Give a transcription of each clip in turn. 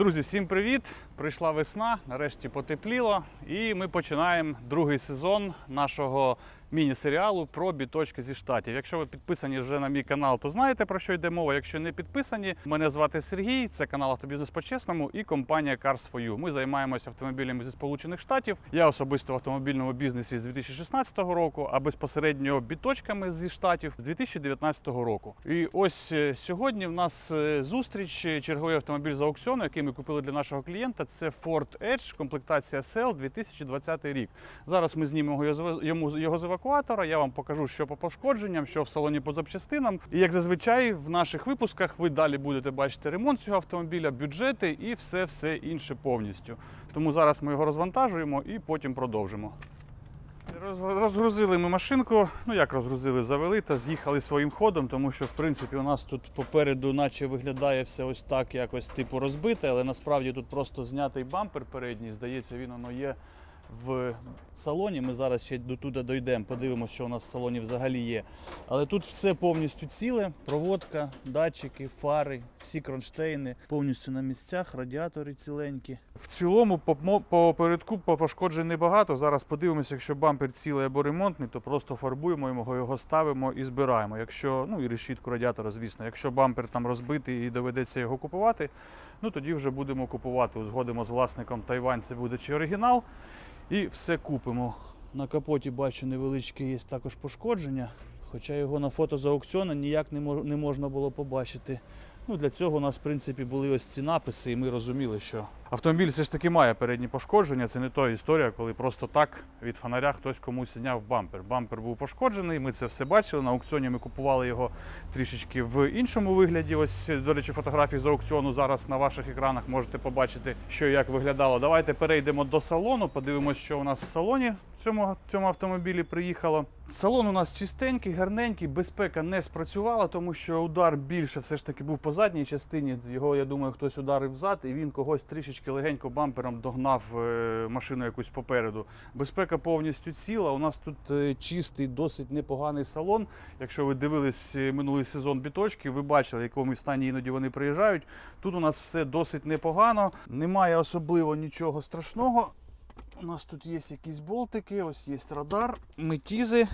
Друзі, всім привіт! Прийшла весна, нарешті потепліло, і ми починаємо другий сезон нашого міні-серіалу про біточки зі штатів. Якщо ви підписані вже на мій канал, то знаєте про що йде мова. Якщо не підписані, мене звати Сергій, це канал Автобізнес по-чесному і компанія Cars for You. Ми займаємося автомобілями зі Сполучених Штатів. Я особисто в автомобільному бізнесі з 2016 року, а безпосередньо біточками зі штатів з 2019 року. І ось е, сьогодні в нас е, зустріч е, черговий автомобіль з аукціону, який ми купили для нашого клієнта. Це Ford Edge, комплектація SL 2020 рік. Зараз ми знімемо його з- його з евакуатора. Я вам покажу, що по пошкодженням, що в салоні по запчастинам. І як зазвичай в наших випусках ви далі будете бачити ремонт цього автомобіля, бюджети і все все інше повністю. Тому зараз ми його розвантажуємо і потім продовжимо. Розгрузили ми машинку. Ну як розгрузили, завели та з'їхали своїм ходом, тому що в принципі у нас тут попереду, наче виглядає все ось так, якось типу розбите, але насправді тут просто знятий бампер передній. Здається, він воно є в салоні. Ми зараз ще до туди дійдемо, подивимося, що у нас в салоні взагалі є. Але тут все повністю ціле: проводка, датчики, фари, всі кронштейни повністю на місцях, радіатори ціленькі. В цілому по, по передку по пошкоджень небагато. Зараз подивимося, якщо бампер цілий або ремонтний, то просто фарбуємо його, його ставимо і збираємо. Якщо, ну і решітку радіатора, звісно. Якщо бампер там розбитий і доведеться його купувати, ну тоді вже будемо купувати. Узгодимо з власником Тайвань, це буде чи оригінал. І все купимо. На капоті бачу невеличке є також пошкодження, хоча його на фото з аукціону ніяк не, можна було побачити. Ну, для цього у нас, в принципі, були ось ці написи, і ми розуміли, що автомобіль все ж таки має передні пошкодження. Це не та історія, коли просто так від фонаря хтось комусь зняв бампер. Бампер був пошкоджений, ми це все бачили. На аукціоні ми купували його трішечки в іншому вигляді. Ось, до речі, фотографії з аукціону зараз на ваших екранах можете побачити, що і як виглядало. Давайте перейдемо до салону, подивимося, що у нас в салоні в цьому, цьому автомобілі приїхало. Салон у нас чистенький, гарненький, безпека не спрацювала, тому що удар більше все ж таки був по задній частині. Його, я думаю, хтось ударив взад, і він когось трішечки легенько бампером догнав е, машину якусь попереду. Безпека повністю ціла. У нас тут е, чистий, досить непоганий салон. Якщо ви дивились е, минулий сезон біточки, ви бачили, в якому стані іноді вони приїжджають. Тут у нас все досить непогано. Немає особливо нічого страшного. У нас тут є якісь болтики, ось є радар, метізи,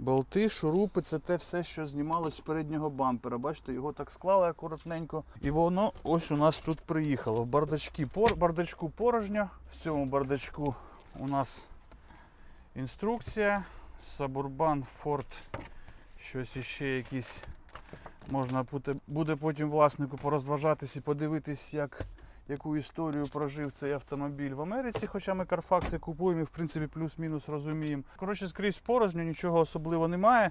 болти, шурупи. Це те все, що знімалось з переднього бампера. Бачите, його так склали акуратненько. І воно ось у нас тут приїхало. В бардачки, пор, бардачку порожньо. В цьому бардачку у нас інструкція. Сабурбан, Форд, щось іще якісь. Можна буде потім власнику порозважатись і подивитись, як яку історію прожив цей автомобіль в Америці, хоча ми карфакси купуємо і в принципі плюс-мінус розуміємо. Коротше, скрізь порожньо, нічого особливо немає.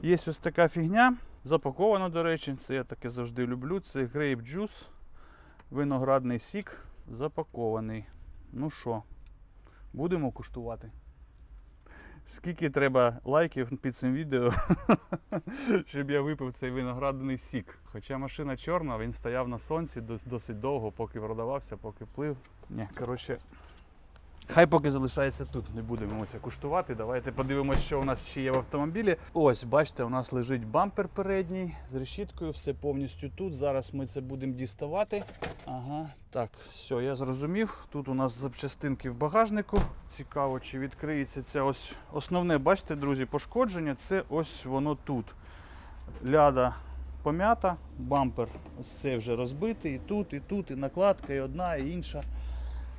Є ось така фігня, запакована, до речі, це я таке завжди люблю. Це грейп джус, виноградний сік, запакований. Ну що, будемо куштувати. Скільки треба лайків під цим відео, щоб я випив цей виноградний сік. Хоча машина чорна, він стояв на сонці дос- досить довго, поки продавався, поки плив. Ні, коротше, хай поки залишається тут, не будемо це куштувати. Давайте подивимося, що у нас ще є в автомобілі. Ось, бачите, у нас лежить бампер передній з решіткою, все повністю тут. Зараз ми це будемо діставати. Ага, так, все, я зрозумів. Тут у нас запчастинки в багажнику. Цікаво, чи відкриється це ось основне, бачите, друзі, пошкодження. Це ось воно тут. Ляда пом'ята, бампер ось це вже розбитий, і тут, і тут, і накладка, і одна, і інша.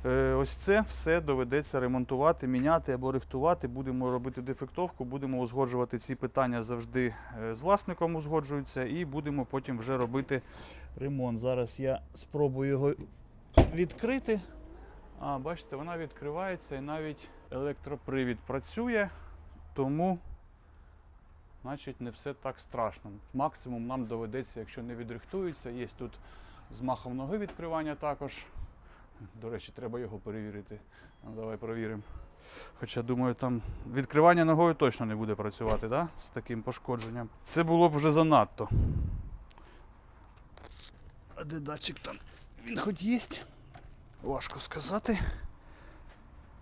Е, Ось це все доведеться ремонтувати, міняти або рихтувати. Будемо робити дефектовку, будемо узгоджувати ці питання завжди е, з власником узгоджуються, і будемо потім вже робити ремонт. Зараз я спробую його відкрити. А, бачите, вона відкривається і навіть електропривід працює, тому значить не все так страшно. Максимум нам доведеться, якщо не відрихтується. Є тут з махом ноги відкривання також. До речі, треба його перевірити. Ну, давай перевіримо. Хоча, думаю, там відкривання ногою точно не буде працювати, да? з таким пошкодженням. Це було б вже занадто. А де датчик там? Він хоч є? Важко сказати.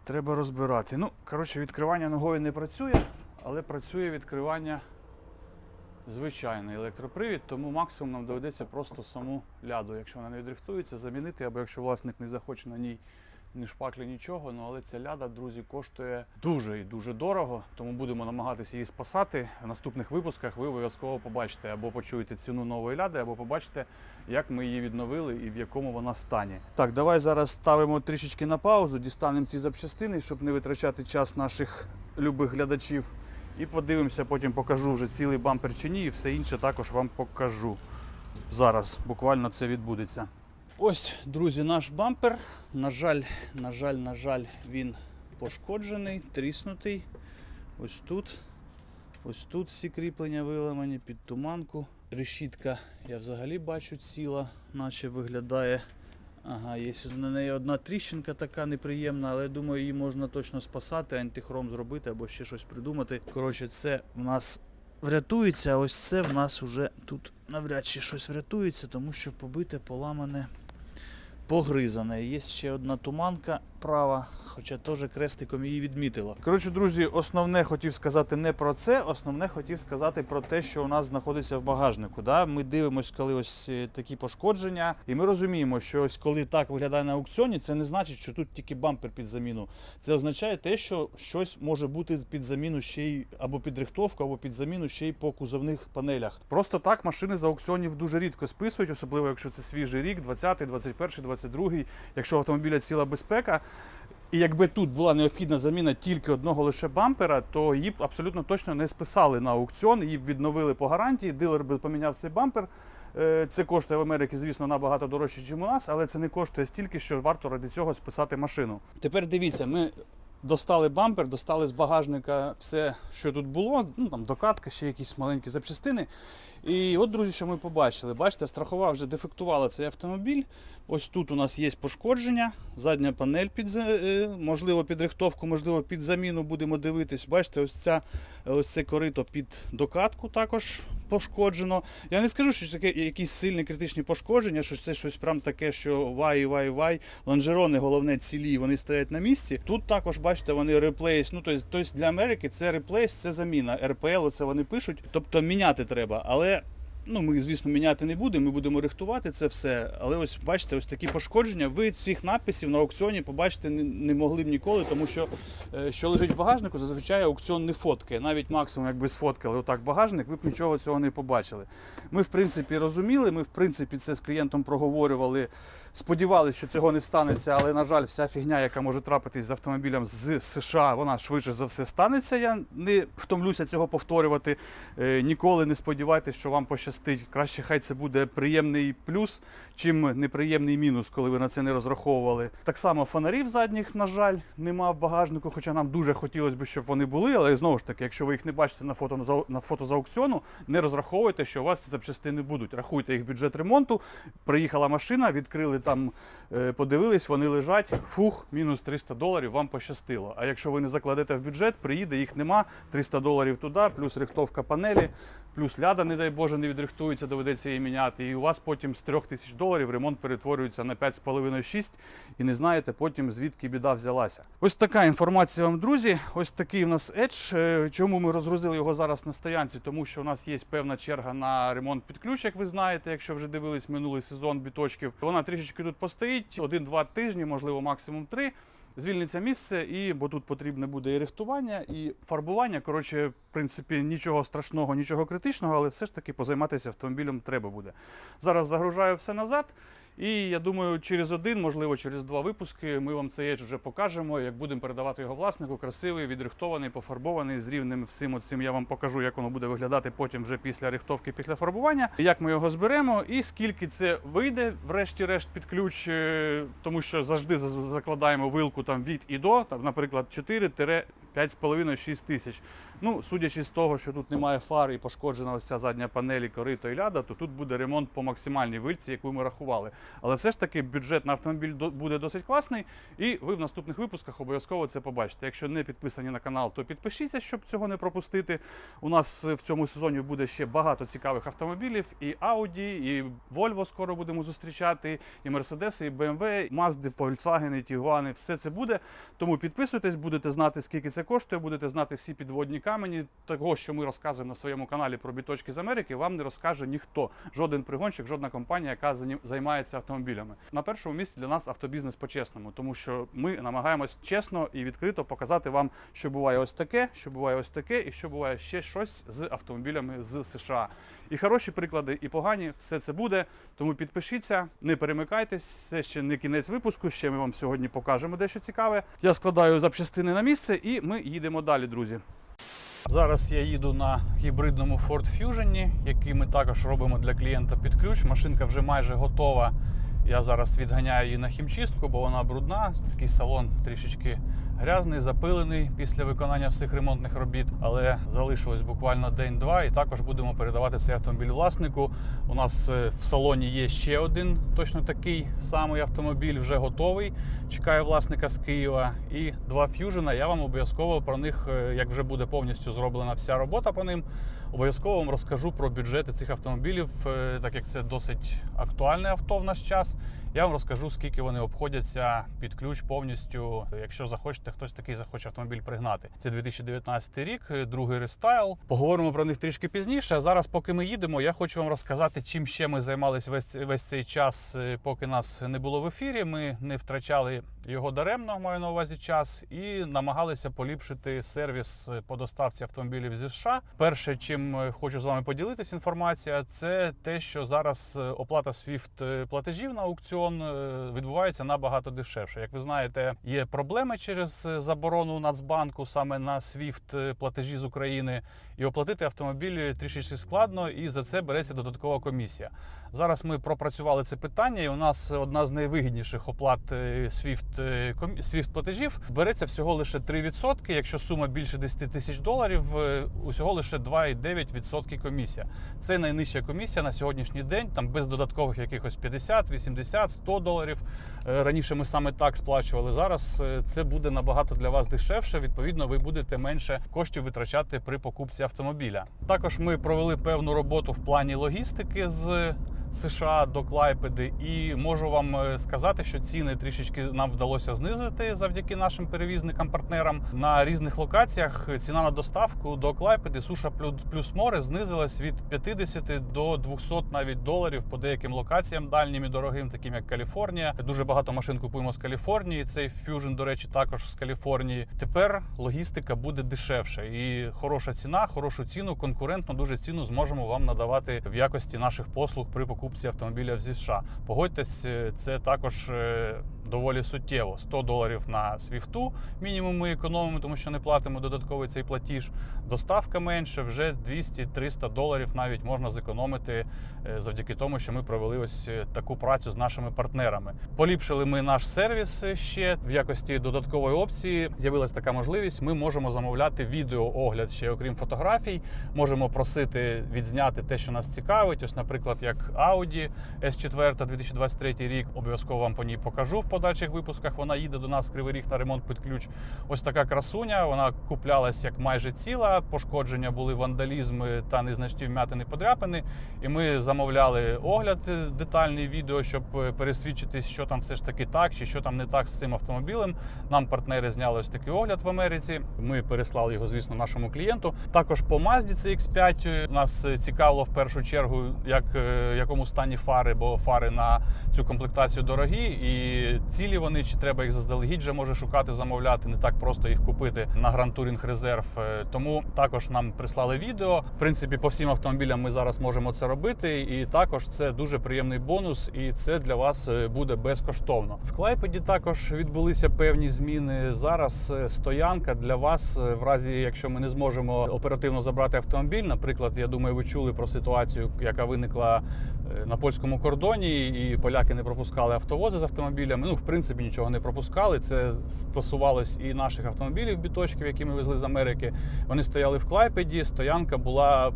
Треба розбирати. Ну, коротше, відкривання ногою не працює, але працює відкривання звичайний електропривід, тому максимум нам доведеться просто саму ляду, якщо вона не відрихтується, замінити, або якщо власник не захоче на ній ні шпаклі, нічого. Ну але ця ляда, друзі, коштує дуже і дуже дорого, тому будемо намагатися її спасати. В наступних випусках ви обов'язково побачите або почуєте ціну нової ляди, або побачите, як ми її відновили і в якому вона стані. Так, давай зараз ставимо трішечки на паузу, дістанемо ці запчастини, щоб не витрачати час наших любих глядачів. І подивимося, потім покажу вже цілий бампер чи ні, і все інше також вам покажу. Зараз буквально це відбудеться. Ось, друзі, наш бампер. На жаль, на жаль, на жаль, він пошкоджений, тріснутий. Ось тут. Ось тут всі кріплення виламані під туманку. Решітка я взагалі бачу ціла, наче виглядає. Ага, є на неї одна тріщинка така неприємна, але я думаю, її можна точно спасати, антихром зробити або ще щось придумати. Коротше, це в нас врятується, а ось це в нас уже тут навряд чи щось врятується, тому що побите, поламане, погризане. Є ще одна туманка права, хоча теж крестиком її відмітила. Коротше, друзі, основне хотів сказати не про це, основне хотів сказати про те, що у нас знаходиться в багажнику. Да? Ми дивимося, коли ось е, такі пошкодження, і ми розуміємо, що ось коли так виглядає на аукціоні, це не значить, що тут тільки бампер під заміну. Це означає те, що щось може бути під заміну ще й або під рихтовку, або під заміну ще й по кузовних панелях. Просто так машини з аукціонів дуже рідко списують, особливо якщо це свіжий рік, 20-й, 21-й, 22-й, якщо автомобіля ціла безпека. І якби тут була необхідна заміна тільки одного лише бампера, то її б абсолютно точно не списали на аукціон, її б відновили по гарантії, дилер би поміняв цей бампер. Е, Це коштує в Америці, звісно, набагато дорожче, ніж у нас, але це не коштує стільки, що варто ради цього списати машину. Тепер дивіться, ми достали бампер, достали з багажника все, що тут було, ну там докатка, ще якісь маленькі запчастини. І от, друзі, що ми побачили. Бачите, страхова вже дефектувала цей автомобіль. Ось тут у нас є пошкодження, задня панель під е, можливо під рихтовку, можливо, під заміну будемо дивитись. Бачите, ось ця ось це корито під докатку також пошкоджено. Я не скажу, що таке якісь сильні критичні пошкодження, що це щось прям таке, що вай, вай, вай. Лонжерони, головне, цілі, вони стоять на місці. Тут також, бачите, вони реплейс. Ну, тобто, тобто для Америки це реплейс, це заміна. РПЛ, це вони пишуть. Тобто міняти треба. Але Ну, ми, звісно, міняти не будемо, ми будемо рихтувати це все. Але ось бачите, ось такі пошкодження. Ви цих надписів на аукціоні побачити не, не могли б ніколи, тому що е, що лежить в багажнику, зазвичай аукціон не фоткає. Навіть максимум, якби сфоткали отак багажник, ви б нічого цього не побачили. Ми, в принципі, розуміли, ми, в принципі, це з клієнтом проговорювали. Сподівалися, що цього не станеться, але, на жаль, вся фігня, яка може трапитись з автомобілем з США, вона швидше за все станеться. Я не втомлюся цього повторювати. Е, Ніколи не сподівайтеся, що вам пощастить. Краще хай це буде приємний плюс, чим неприємний мінус, коли ви на це не розраховували. Так само фонарів задніх, на жаль, нема в багажнику, хоча нам дуже хотілося б, щоб вони були. Але знову ж таки, якщо ви їх не бачите на фото на фото з аукціону, не розраховуйте, що у вас ці запчастини будуть. Рахуйте їх бюджет ремонту. Приїхала машина, відкрили там, е, подивились, вони лежать. Фух, мінус 300 доларів, вам пощастило. А якщо ви не закладете в бюджет, приїде, їх нема. 300 доларів туди, плюс рихтовка панелі, плюс ляда, не дай Боже, не відрихтується, доведеться її міняти. І у вас потім з 3 тисяч доларів ремонт перетворюється на 5,5-6 і не знаєте потім звідки біда взялася. Ось така інформація вам, друзі. Ось такий у нас Edge. Е, Чому ми розгрузили його зараз на стоянці? Тому що у нас є певна черга на ремонт під ключ, як ви знаєте, якщо вже дивились минулий сезон біточків. Вона трішечки тут постоїть один-два тижні, можливо, максимум три. Звільниться місце, і бо тут потрібне буде і рихтування, і фарбування. Коротше, в принципі, нічого страшного, нічого критичного, але все ж таки позайматися автомобілем треба буде. Зараз загружаю все назад. І я думаю, через один, можливо, через два випуски ми вам цей Edge вже покажемо, як будемо передавати його власнику. Красивий, відрихтований, пофарбований, з рівнем всім оцим я вам покажу, як воно буде виглядати потім вже після рихтовки, після фарбування, як ми його зберемо і скільки це вийде, врешті-решт, під ключ, е, тому що завжди за- закладаємо вилку там від і до, там, наприклад, 4 5,5-6 тисяч. Ну, судячи з того, що тут немає фар і пошкоджена ось ця задня панель, корито і ляда, то тут буде ремонт по максимальній вильці, яку ми рахували. Але все ж таки бюджет на автомобіль буде досить класний, і ви в наступних випусках обов'язково це побачите. Якщо не підписані на канал, то підпишіться, щоб цього не пропустити. У нас в цьому сезоні буде ще багато цікавих автомобілів: і Audi, і Volvo скоро будемо зустрічати, і Mercedes, і BMW, і Mazda, Volkswagen, і Tiguan, все це буде. Тому підписуйтесь, будете знати, скільки це коштує, будете знати всі підводні камені того, що ми розказуємо на своєму каналі про біточки з Америки, вам не розкаже ніхто. Жоден пригонщик, жодна компанія, яка займається автомобілями. На першому місці для нас автобізнес по-чесному, тому що ми намагаємось чесно і відкрито показати вам, що буває ось таке, що буває ось таке, і що буває ще щось з автомобілями з США. І хороші приклади, і погані, все це буде. Тому підпишіться, не перемикайтесь. Це ще не кінець випуску. Ще ми вам сьогодні покажемо дещо цікаве. Я складаю запчастини на місце, і ми їдемо далі, друзі. Зараз я їду на гібридному Ford Fusion, який ми також робимо для клієнта під ключ. Машинка вже майже готова. Я зараз відганяю її на хімчистку, бо вона брудна. Такий салон трішечки грязний, запилений після виконання всіх ремонтних робіт. Але залишилось буквально день-два, і також будемо передавати цей автомобіль власнику. У нас е, в салоні є ще один точно такий самий автомобіль, вже готовий. Чекає власника з Києва. І два ф'южена. Я вам обов'язково про них, е, як вже буде повністю зроблена вся робота по ним. Обов'язково вам розкажу про бюджети цих автомобілів, е, так як це досить актуальне авто в наш час. Я вам розкажу, скільки вони обходяться під ключ повністю. Якщо захочете, хтось такий захоче автомобіль пригнати. Це 2019 рік, е, другий рестайл. Поговоримо про них трішки пізніше. А зараз, поки ми їдемо, я хочу вам розказати, чим ще ми займалися весь, весь цей час, е, поки нас не було в ефірі. Ми не втрачали його даремно, маю на увазі час, і намагалися поліпшити сервіс е, по доставці автомобілів зі США. Перше, чим хочу з вами поділитися інформація, це те, що зараз оплата SWIFT платежів на аукціон е, відбувається набагато дешевше. Як ви знаєте, є проблеми через е, заборону Нацбанку саме на SWIFT е, платежі з України, і оплатити автомобіль трішечки складно, і за це береться додаткова комісія. Зараз ми пропрацювали це питання, і у нас одна з найвигідніших оплат е, е, SWIFT платежів береться всього лише 3%. Якщо сума більше 10 тисяч доларів, е, усього лише 2,9% комісія. Це найнижча комісія на сьогоднішній день, там без додаткових якихось 50, 80, 100 доларів. Раніше ми саме так сплачували. Зараз це буде набагато для вас дешевше. Відповідно, ви будете менше коштів витрачати при покупці. Також ми провели певну роботу в плані логістики з. США до Клайпеди, і можу вам е, сказати, що ціни трішечки нам вдалося знизити завдяки нашим перевізникам-партнерам. На різних локаціях ціна на доставку до Клайпеди суша плю- плюс море знизилась від 50 до 200 навіть доларів по деяким локаціям дальнім і дорогим, таким як Каліфорнія. Дуже багато машин купуємо з Каліфорнії. Цей Fusion, до речі, також з Каліфорнії. Тепер логістика буде дешевше і хороша ціна, хорошу ціну, конкурентну дуже ціну зможемо вам надавати в якості наших послуг при покупці автомобіля зі США. Погодьтесь, е, це також е, доволі суттєво. 100 доларів на свіфту мінімум ми економимо, тому що не платимо додатковий цей платіж. Доставка менше, вже 200-300 доларів навіть можна зекономити е, завдяки тому, що ми провели ось е, таку працю з нашими партнерами. Поліпшили ми наш сервіс ще в якості додаткової опції. З'явилася така можливість. Ми можемо замовляти відеоогляд ще окрім фотографій. Можемо просити відзняти те, що нас цікавить. Ось, наприклад, як Audi S4 2023 рік. Обов'язково вам по ній покажу в подальших випусках. Вона їде до нас в Кривий Ріг на ремонт під ключ. Ось така красуня. Вона куплялась як майже ціла. Пошкодження були вандалізм та незначні вмятини подряпини. І ми замовляли огляд е, детальний відео, щоб е, пересвідчитись, що там все ж таки так, чи що там не так з цим автомобілем. Нам партнери зняли ось такий огляд в Америці. Ми переслали його, звісно, нашому клієнту. Також по Mazda CX-5 е, нас цікавило в першу чергу, як якому стані фари, бо фари на цю комплектацію дорогі, і цілі вони чи треба їх заздалегідь вже може шукати, замовляти. Не так просто їх купити на Grand Touring Reserve. Е, Тому також нам прислали відео. В принципі, по всім автомобілям ми зараз можемо це робити. І також це дуже приємний бонус, і це для вас е, буде безкоштовно. В Клайпеді також відбулися певні зміни. Зараз е, стоянка для вас, в разі якщо ми не зможемо оперативно забрати автомобіль. Наприклад, я думаю, ви чули про ситуацію, яка виникла на польському кордоні, і поляки не пропускали автовози з автомобілями. Ну, в принципі, нічого не пропускали. Це стосувалось і наших автомобілів біточків, які ми везли з Америки. Вони стояли в Клайпеді. Стоянка була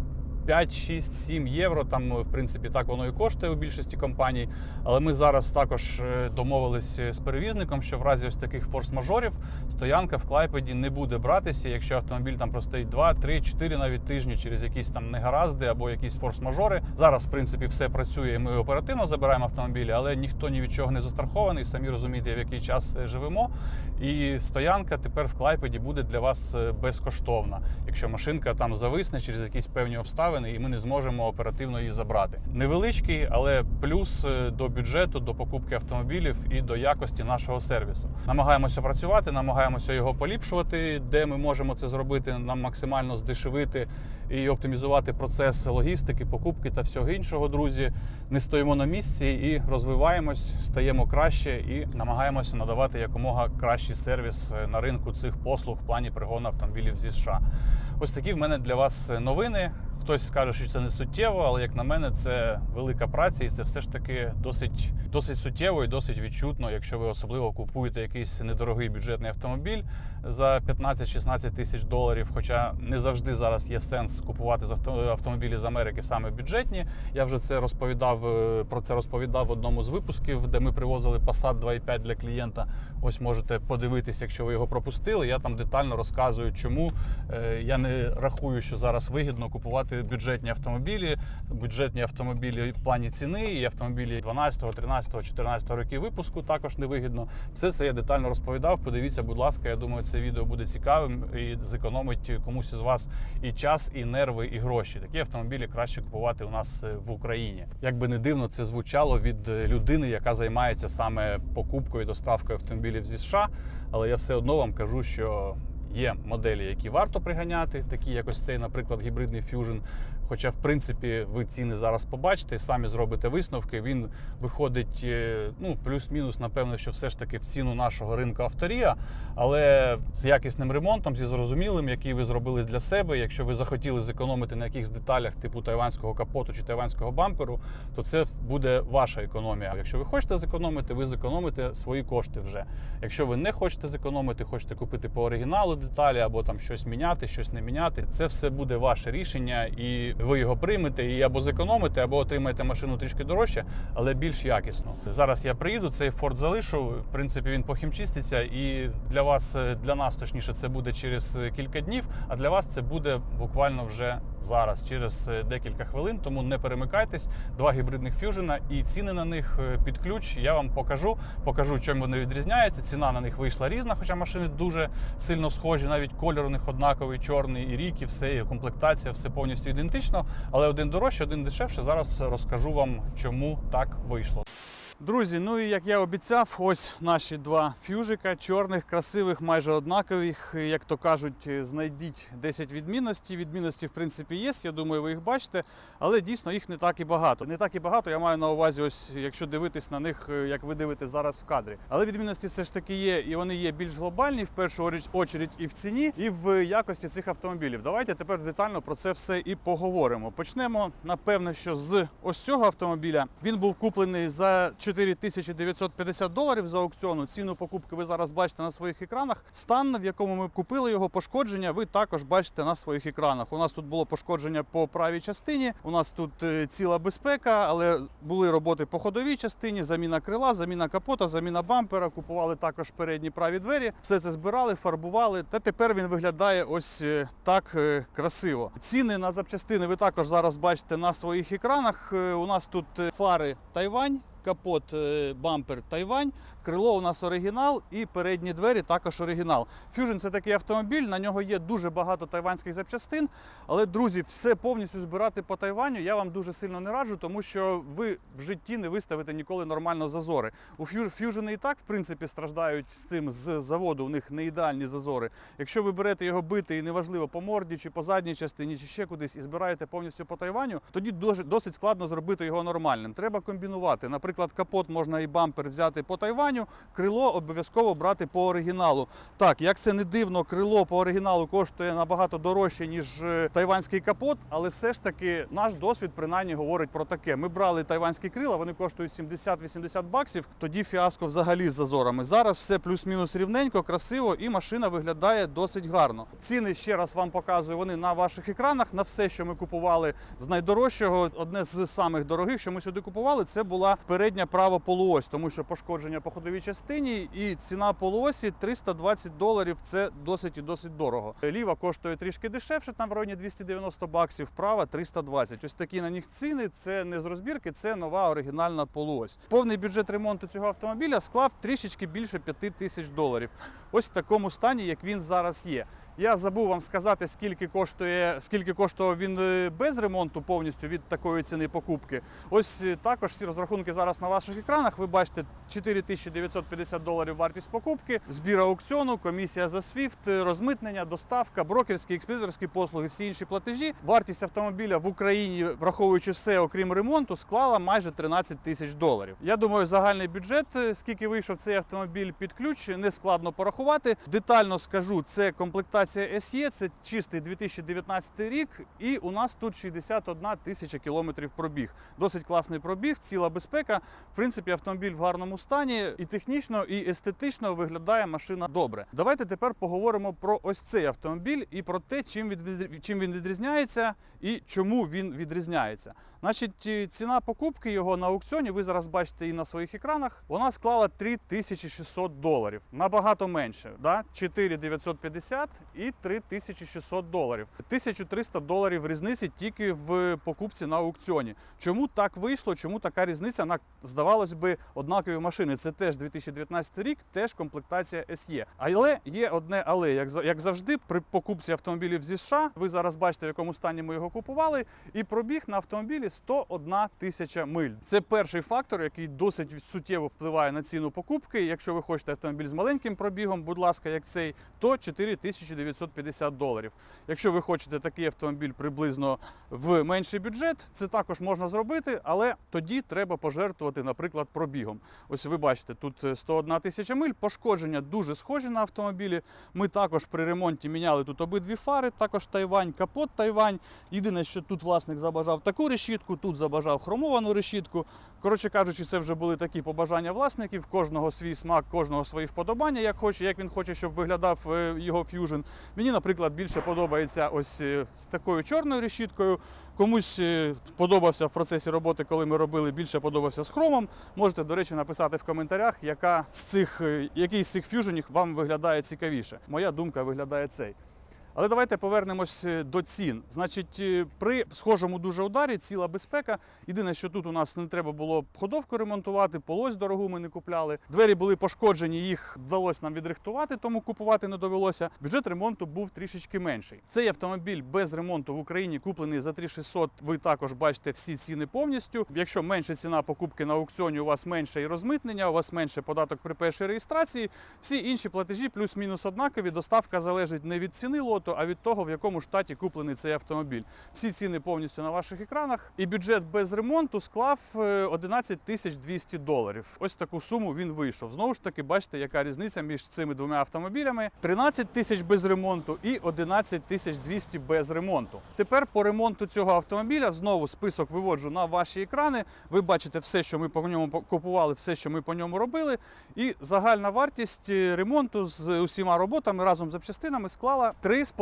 5, 6, 7 євро. Там, в принципі, так воно і коштує у більшості компаній. Але ми зараз також е, домовились з перевізником, що в разі ось таких форс-мажорів стоянка в Клайпеді не буде братися, якщо автомобіль там простоїть 2, 3, 4 навіть тижні через якісь там негаразди або якісь форс-мажори. Зараз, в принципі, все працює. і Ми оперативно забираємо автомобілі, але ніхто ні від чого не застрахований. Самі розумієте, в який час е, живемо. І стоянка тепер в Клайпеді буде для вас е, безкоштовна, якщо машинка там зависне через якісь певні обставини, і ми не зможемо оперативно її забрати. Невеличкий, але плюс е, до бюджету, до покупки автомобілів і до якості нашого сервісу. Намагаємося працювати, намагаємося його поліпшувати, де ми можемо це зробити, нам максимально здешевити і оптимізувати процес логістики, покупки та всього іншого. Друзі, не стоїмо на місці і розвиваємось, стаємо краще і намагаємося надавати якомога кращий сервіс е, на ринку цих послуг в плані пригону автомобілів зі США. Ось такі в мене для вас новини. Хтось скаже, що це не суттєво, але як на мене, це велика праця, і це все ж таки досить, досить суттєво і досить відчутно, якщо ви особливо купуєте якийсь недорогий бюджетний автомобіль за 15-16 тисяч доларів. Хоча не завжди зараз є сенс купувати автомобілі з Америки саме бюджетні. Я вже це розповідав е, про це розповідав в одному з випусків, де ми привозили Passat 2.5 для клієнта. Ось можете подивитися, якщо ви його пропустили. Я там детально розказую, чому Е, я не рахую, що зараз вигідно купувати бюджетні автомобілі, бюджетні автомобілі в плані ціни і автомобілі 12, 13, 14 років випуску також невигідно. Все це я детально розповідав. Подивіться, будь ласка, я думаю, це відео буде цікавим і зекономить комусь із вас і час, і нерви, і гроші. Такі автомобілі краще купувати у нас е, в Україні. Як би не дивно, це звучало від е, людини, яка займається саме покупкою і доставкою автомобілів зі США. Але я все одно вам кажу, що Є моделі, які варто приганяти, такі як ось цей, наприклад, гібридний Fusion. Хоча, в принципі, ви ціни зараз побачите самі зробите висновки. Він виходить е, ну, плюс-мінус, напевно, що все ж таки в ціну нашого ринку авторія, але з якісним ремонтом, зі зрозумілим, який ви зробили для себе. Якщо ви захотіли зекономити на якихось деталях типу тайванського капоту чи тайванського бамперу, то це буде ваша економія. Якщо ви хочете зекономити, ви зекономите свої кошти вже. Якщо ви не хочете зекономити, хочете купити по оригіналу деталі або там щось міняти, щось не міняти, це все буде ваше рішення, і ви його приймете і або зекономите, або отримаєте машину трішки дорожче, але більш якісно. Зараз я приїду, цей форт залишу. В принципі, він похімчиститься, і для вас, е, для нас точніше, це буде через е, кілька днів. А для вас це буде буквально вже зараз, через е, декілька хвилин. Тому не перемикайтесь. Два гібридних фюжена і ціни на них е, під ключ. Я вам покажу. Покажу, чим вони відрізняються. Ціна на них вийшла різна, хоча машини дуже сильно схожі. Навіть кольор у них однаковий, чорний і рік, і все, і комплектація, все повністю ідентично. Але один дорожче, один дешевше. Зараз розкажу вам, чому так вийшло. Друзі, ну і як я обіцяв, ось наші два фюжика, чорних, красивих, майже однакових. Як то кажуть, знайдіть 10 відмінностей. Відмінності, в принципі, є. Я думаю, ви їх бачите, але дійсно їх не так і багато. Не так і багато. Я маю на увазі, ось якщо дивитись на них, як ви дивитесь зараз в кадрі. Але відмінності все ж таки є, і вони є більш глобальні, в першу очередь і в ціні, і в якості цих автомобілів. Давайте тепер детально про це все і поговоримо. Почнемо, напевно, що з ось цього автомобіля. Він був куплений за 4950 доларів за аукціону. Ціну покупки ви зараз бачите на своїх екранах. Стан, в якому ми купили його, пошкодження, ви також бачите на своїх екранах. У нас тут було пошкодження по правій частині. У нас тут е, ціла безпека, але були роботи по ходовій частині, заміна крила, заміна капота, заміна бампера. Купували також передні праві двері. Все це збирали, фарбували. Та тепер він виглядає ось е, так е, красиво. Ціни на запчастини ви також зараз бачите на своїх екранах. У нас тут фари Тайвань. Капот, е, бампер Тайвань, крило у нас оригінал і передні двері також оригінал. Fusion це такий автомобіль, на нього є дуже багато тайванських запчастин. Але, друзі, все повністю збирати по Тайваню я вам дуже сильно не раджу, тому що ви в житті не виставите ніколи нормально зазори. У Fusion і так, в принципі, страждають з цим з заводу, у них не ідеальні зазори. Якщо ви берете його бити, і неважливо по морді, чи по задній частині, чи ще кудись, і збираєте повністю по Тайваню, тоді досить складно зробити його нормальним. Треба комбінувати. Наприклад, капот можна і бампер взяти по Тайваню, крило обов'язково брати по оригіналу. Так, як це не дивно, крило по оригіналу коштує набагато дорожче, ніж е, тайванський капот, але все ж таки наш досвід принаймні говорить про таке. Ми брали тайванські крила, вони коштують 70-80 баксів. Тоді фіаско взагалі з зазорами. Зараз все плюс-мінус рівненько, красиво, і машина виглядає досить гарно. Ціни ще раз вам показую. Вони на ваших екранах. На все, що ми купували з найдорожчого, одне з самих дорогих, що ми сюди купували, це була передня права полуось, тому що пошкодження по ходовій частині і ціна полуосі 320 доларів. Це досить і досить дорого. Ліва коштує трішки дешевше, там в районі 290 баксів, права 320. Ось такі на них ціни. Це не з розбірки, це нова оригінальна полуось. Повний бюджет ремонту цього автомобіля склав трішечки більше 5 тисяч доларів. Ось в такому стані, як він зараз є. Я забув вам сказати, скільки коштує, скільки коштував він е, без ремонту повністю від такої ціни покупки. Ось е, також всі розрахунки зараз на ваших екранах. Ви бачите 4950 доларів вартість покупки, збір аукціону, комісія за SWIFT, е, розмитнення, доставка, брокерські, експедиторські послуги, всі інші платежі. Вартість автомобіля в Україні, враховуючи все, окрім ремонту, склала майже 13 тисяч доларів. Я думаю, загальний бюджет, скільки вийшов цей автомобіль під ключ, не складно порахувати. Детально скажу, це комплектація SE, це чистий 2019 рік, і у нас тут 61 тисяча кілометрів пробіг. Досить класний пробіг, ціла безпека. В принципі, автомобіль в гарному стані і технічно, і естетично виглядає машина добре. Давайте тепер поговоримо про ось цей автомобіль і про те, чим він відрізняється і чому він відрізняється. Значить, е, ціна покупки його на аукціоні, ви зараз бачите і на своїх екранах, вона склала 3600 доларів. Набагато менше. Да? 4950 і 3600 доларів. 1300 доларів різниці тільки в покупці на аукціоні. Чому так вийшло? Чому така різниця на, здавалось би, однакові машини? Це теж 2019 рік, теж комплектація SE. Але є одне але, як, завжди, при покупці автомобілів зі США, ви зараз бачите, в якому стані ми його купували, і пробіг на автомобілі 101 тисяча миль. Це перший фактор, який досить суттєво впливає на ціну покупки. Якщо ви хочете автомобіль з маленьким пробігом, будь ласка, як цей, то 4950 доларів. Якщо ви хочете такий автомобіль приблизно в менший бюджет, це також можна зробити, але тоді треба пожертвувати, наприклад, пробігом. Ось ви бачите, тут е, 101 тисяча миль, пошкодження дуже схожі на автомобілі. Ми також при ремонті міняли тут обидві фари, також Тайвань, капот Тайвань. Єдине, що тут власник забажав таку решітку, тут забажав хромовану решітку. Коротше кажучи, це вже були такі побажання власників. Кожного свій смак, кожного свої вподобання, як хоче, як він хоче, щоб виглядав е, його ф'южн. Мені, наприклад, більше подобається ось е, з такою чорною решіткою. Комусь е, подобався в процесі роботи, коли ми робили, більше подобався з хромом. Можете, до речі, написати в коментарях, яка з цих, е, який з цих фюженів вам виглядає цікавіше. Моя думка виглядає цей. Але давайте повернемось е, до цін. Значить, е, при схожому дуже ударі ціла безпека. Єдине, що тут у нас не треба було ходовку ремонтувати, полось дорогу ми не купляли. Двері були пошкоджені, їх вдалося нам відрихтувати, тому купувати не довелося. Бюджет ремонту був трішечки менший. Цей автомобіль без ремонту в Україні куплений за 3600. Ви також бачите всі ціни повністю. Якщо менша ціна покупки на аукціоні, у вас менше і розмитнення, у вас менше податок при першій реєстрації. Всі інші платежі плюс-мінус однакові. Доставка залежить не від ціни лоту, а від того, в якому штаті куплений цей автомобіль. Всі ціни повністю на ваших екранах. І бюджет без ремонту склав е, 11 тисяч 200 доларів. Ось таку суму він вийшов. Знову ж таки, бачите, яка різниця між цими двома автомобілями: 13 тисяч без ремонту і 11 тисяч 200 без ремонту. Тепер по ремонту цього автомобіля знову список виводжу на ваші екрани. Ви бачите все, що ми по ньому купували, все, що ми по ньому робили. І загальна вартість е, ремонту з усіма роботами разом з запчастинами склала 3,5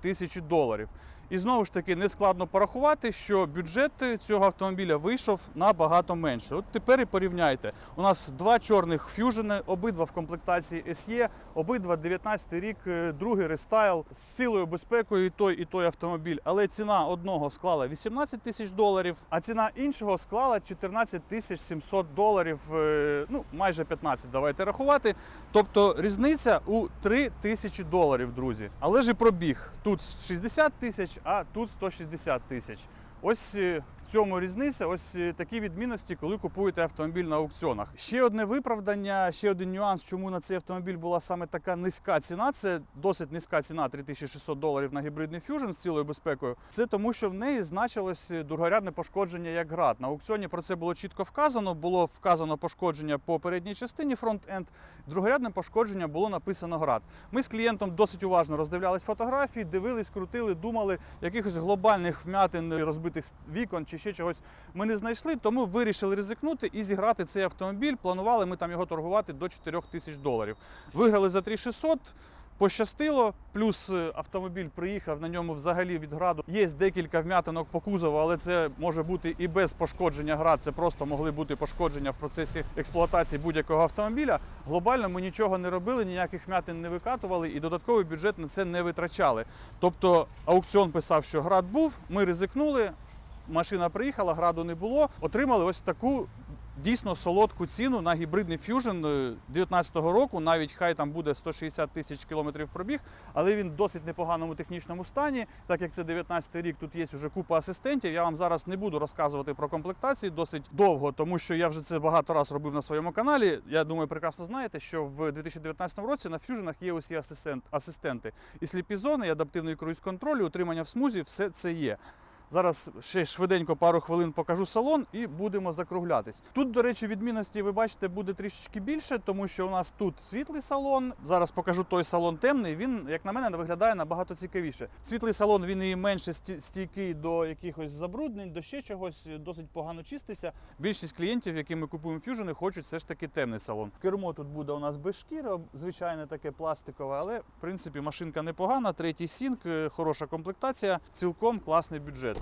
тисячі доларів. І знову ж таки не складно порахувати, що бюджет цього автомобіля вийшов набагато менше. От тепер і порівняйте. У нас два чорних ф'южени, обидва в комплектації SE, обидва 19 рік, е, другий рестайл з цілою безпекою і той, і той автомобіль. Але ціна одного склала 18 тисяч доларів, а ціна іншого склала 14 тисяч 700 доларів, е, ну майже 15, давайте рахувати. Тобто різниця у 3 тисячі доларів, друзі. Але ж і пробіг. Тут 60 тисяч, а тут 160 тисяч. Ось е, в цьому різниця, ось е, такі відмінності, коли купуєте автомобіль на аукціонах. Ще одне виправдання, ще один нюанс, чому на цей автомобіль була саме така низька ціна. Це досить низька ціна 3600 доларів на гібридний фюжн з цілою безпекою. Це тому, що в неї значилось е, другорядне пошкодження як град. На аукціоні про це було чітко вказано. Було вказано пошкодження по передній частині фронт-енд. Другорядне пошкодження було написано град. Ми з клієнтом досить уважно роздивлялись фотографії, дивились, крутили, думали, якихось глобальних вмятин, розбитих вікон чи ще чогось ми не знайшли, тому вирішили ризикнути і зіграти цей автомобіль. Планували ми там його торгувати до 4 тисяч доларів. Виграли за 3600. Пощастило, плюс е, автомобіль приїхав на ньому взагалі від граду. Є декілька вм'ятинок по кузову, але це може бути і без пошкодження град. Це просто могли бути пошкодження в процесі експлуатації будь-якого автомобіля. Глобально ми нічого не робили, ніяких вм'ятин не викатували і додатковий бюджет на це не витрачали. Тобто аукціон писав, що град був, ми ризикнули. Машина приїхала, граду не було. Отримали ось таку дійсно солодку ціну на гібридний фюжн 19-го року. Навіть хай там буде 160 тисяч кілометрів пробіг, але він в досить непоганому технічному стані. Так як це 19-й рік, тут є вже купа асистентів. Я вам зараз не буду розказувати про комплектації досить довго, тому що я вже це багато разів робив на своєму каналі. Я думаю, прекрасно знаєте, що в 2019 році на фюжнах є усі асистент, асистенти. І сліпі зони, і адаптивний круїз-контроль, і утримання в смузі, все це є. Зараз ще швиденько пару хвилин покажу салон і будемо закруглятись. Тут, до речі, відмінності ви бачите буде трішечки більше, тому що у нас тут світлий салон. Зараз покажу той салон темний. Він, як на мене, виглядає набагато цікавіше. Світлий салон він і менше стійкий до якихось забруднень, до ще чогось, досить погано чиститься. Більшість клієнтів, які ми купуємо фюжини, хочуть все ж таки темний салон. Кермо тут буде у нас без шкіри, звичайне таке пластикове, але в принципі машинка непогана. Третій сінк, е, хороша комплектація, цілком класний бюджет.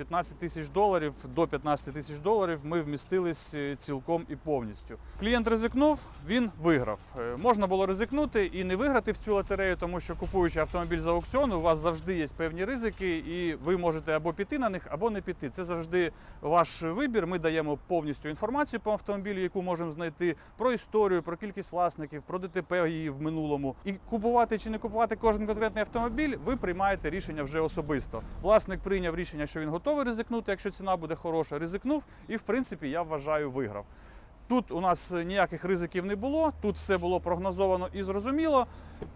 15 тисяч доларів до 15 тисяч доларів ми вмістились е, цілком і повністю. Клієнт ризикнув, він виграв. Е, Можна було ризикнути і не виграти в цю лотерею, тому що купуючи автомобіль за аукціону, у вас завжди є певні ризики, і ви можете або піти на них, або не піти. Це завжди ваш вибір. Ми даємо повністю інформацію по автомобілю, яку можемо знайти про історію, про кількість власників, про ДТП її в минулому. І купувати чи не купувати кожен конкретний автомобіль, ви приймаєте рішення вже особисто. Власник прийняв рішення, що він готовий ризикнути, якщо ціна буде хороша, ризикнув, і в принципі я вважаю, виграв. Тут у нас ніяких ризиків не було, тут все було прогнозовано і зрозуміло.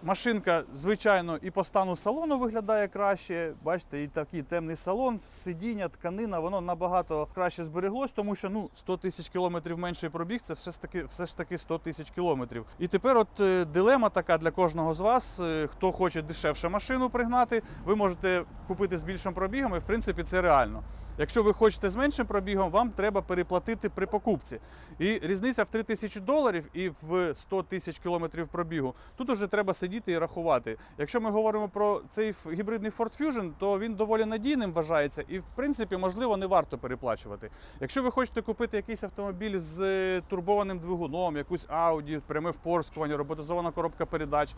Машинка, звичайно, і по стану салону виглядає краще. Бачите, і такий темний салон, сидіння, тканина, воно набагато краще збереглось, тому що ну 100 тисяч кілометрів менший пробіг це все ж таки, все ж таки 100 тисяч кілометрів. І тепер, от е, дилема така для кожного з вас. е, Хто хоче дешевше машину пригнати, ви можете купити з більшим пробігом, і в принципі це реально. Якщо ви хочете з меншим пробігом, вам треба переплатити при покупці. І різниця в 3 тисячі доларів і в 100 тисяч кілометрів пробігу. Тут уже треба сидіти і рахувати. Якщо ми говоримо про цей гібридний Ford Fusion, то він доволі надійним вважається, і в принципі, можливо, не варто переплачувати. Якщо ви хочете купити якийсь автомобіль з турбованим двигуном, якусь Audi, пряме впорскування, роботизована коробка передач,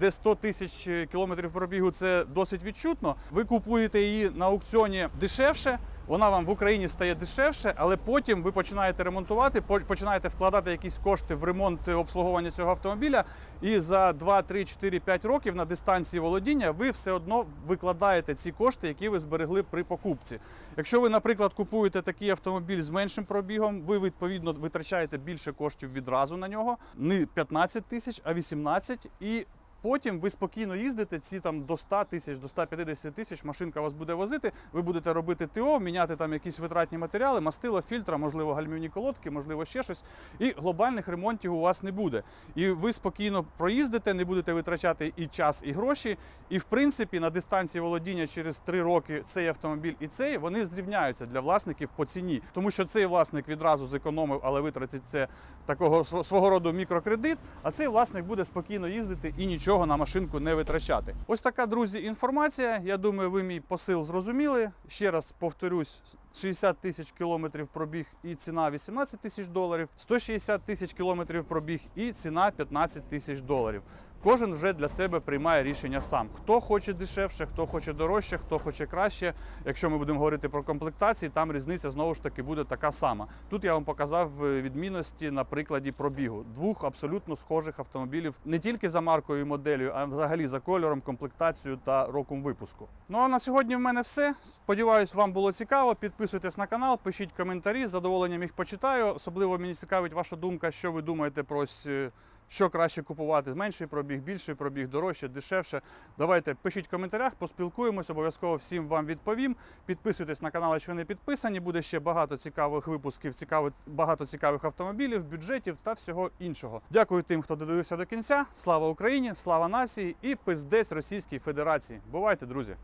де 100 тисяч кілометрів пробігу це досить відчутно. Ви купуєте її на аукціоні дешевше. Вона вам в Україні стає дешевше, але потім ви починаєте ремонтувати, починаєте вкладати якісь кошти в ремонт обслуговування цього автомобіля. І за 2, 3, 4, 5 років на дистанції володіння ви все одно викладаєте ці кошти, які ви зберегли при покупці. Якщо ви, наприклад, купуєте такий автомобіль з меншим пробігом, ви відповідно витрачаєте більше коштів відразу на нього, не 15 тисяч, а 18 і. Потім ви спокійно їздите, ці там до 100 тисяч, до 150 тисяч машинка вас буде возити. Ви будете робити ТО, міняти там якісь витратні матеріали, мастила, фільтра, можливо, гальмівні колодки, можливо, ще щось. І глобальних ремонтів у вас не буде. І ви спокійно проїздите, не будете витрачати і час, і гроші. І в принципі на дистанції володіння через 3 роки цей автомобіль і цей вони зрівняються для власників по ціні, тому що цей власник відразу зекономив, але витратить це такого свого роду мікрокредит. А цей власник буде спокійно їздити і нічого на машинку не витрачати. Ось така, друзі, інформація. Я думаю, ви мій посил зрозуміли. Ще раз повторюсь: 60 тисяч кілометрів пробіг і ціна 18 тисяч доларів, 160 тисяч кілометрів пробіг і ціна 15 тисяч доларів. Кожен вже для себе приймає рішення сам. Хто хоче дешевше, хто хоче дорожче, хто хоче краще. Якщо ми будемо говорити про комплектації, там різниця знову ж таки буде така сама. Тут я вам показав е, відмінності на прикладі пробігу двох абсолютно схожих автомобілів не тільки за маркою і моделлю, а взагалі за кольором, комплектацією та роком випуску. Ну а на сьогодні в мене все. Сподіваюсь, вам було цікаво. Підписуйтесь на канал, пишіть коментарі. З задоволенням їх почитаю. Особливо мені цікавить ваша думка, що ви думаєте про ось, е, що краще купувати: менший пробіг, більший пробіг, дорожче, дешевше. Давайте пишіть в коментарях, поспілкуємось, обов'язково всім вам відповім. Підписуйтесь на канал, якщо не підписані. Буде ще багато цікавих випусків, цікавих, багато цікавих автомобілів, бюджетів та всього іншого. Дякую тим, хто додивився до кінця. Слава Україні, слава нації і пиздець Російській Федерації. Бувайте, друзі!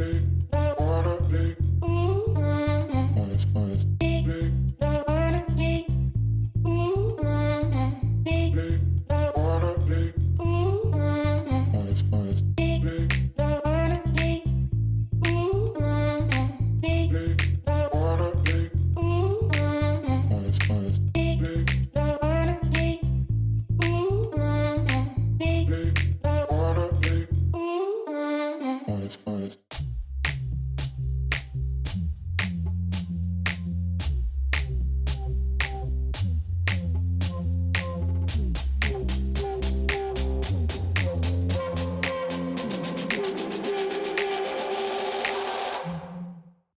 Don't